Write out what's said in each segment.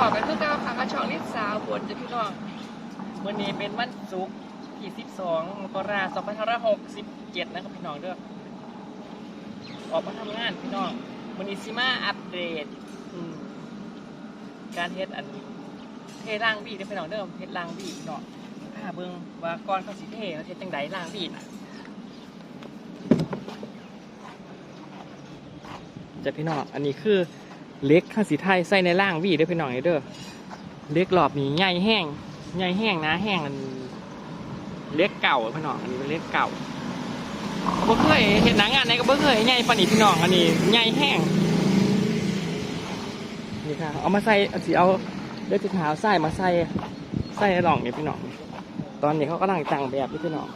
บอกกันคือการพามาช่องลิสาวบนจะพี่น้องวันนี้เป็นวันศุกร์ที่ 12มกราคม2567 นะครับพี่น้องเด้อออกมาทำงานพี่น้องวันนี้ซิมาอัปเดตการเฮ็ดอันเทล่างบีเด้พี่น้องเด้อเฮ็ดล่างบีพี่น้องถ้าเบิ่งว่าก่อนเขาสิเทเขาเฮ็ดจังไดล่างบีน่ะจะพี่น้องอันนี้คือ เล็กข้างสีไทยใส่ในล่างบีเด้อพี่น้องเด้อเล็กรอบนี้ใหญ่แห้งใหญ่แห้งนะแห้งอันเล็กเก่าพี่น้องอันนี้เป็นเล็กเก่าบ่เคยเห็นหนังงานไหนก็บ่เคยใหญ่ปานนี้พี่น้องอันนี้ใหญ่แห้งนี่ค่ะเอามาใส่เอาสิเอาเลือดที่ขาวใส่มาใส่ใส่ในหล่องนี่พี่น้องตอนนี้เขากำลังตั้งแบบพี่น้อง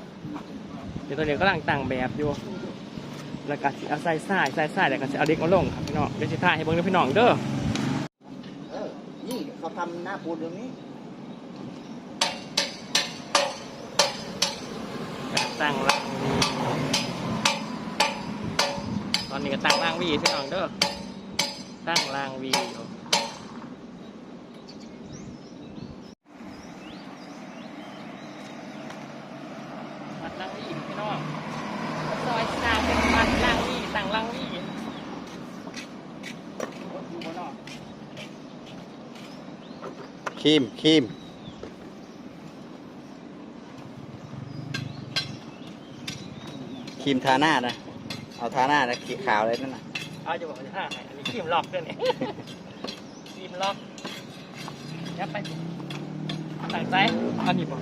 เดี๋ยวตอนนี้กำลังตั้งแบบอยู่ แล้วก็สิเอาใส่ใส่ใส่ใส่แล้วก็สิเอาเด็กมาลงครับพี่น้องเดี๋ยวสิถ่ายให้เบิ่งเด้อพี่น้องเด้อเออ นี่เขาทำหน้าปูนตรงนี้ตั้งล่างวีตอนนี้ก็ตั้งล่างวีพี่น้องเด้อตั้งล่างวีอยู่มัดล่างวีพี่น้องซอยสามเป็นมัดล่างวีตั้งล่างวีอยู่บนนอก ครีมครีมครีมทาหน้านะ เอาทาหน้านะขีขาวเลยนั่นนะเอาจะบอกว่าจะท่าไหนอันนี้ครีมล็อกด้วยเนี่ยครีมล็อกยับไปต่างใจอันนี้บอก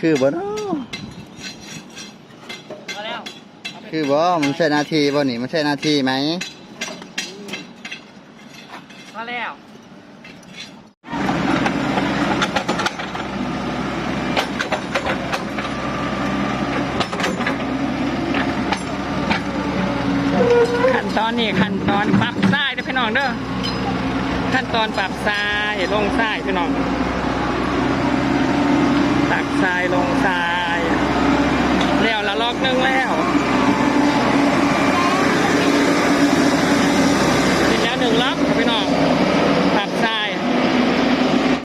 คือบ่เนาะมาแล้วเาไปคือบ่มันใช่หนาทีบ่นี่มันใช่หนาทีไหมมาแล้วขั้นตอนนี้ขั้นตอนปรับทรายเด้อพี่น้องเด้อขั้นตอนปรับทรายลงทรายพี่น้อง ตักทรายลงทรายแล้วละลอกนึงแล้ว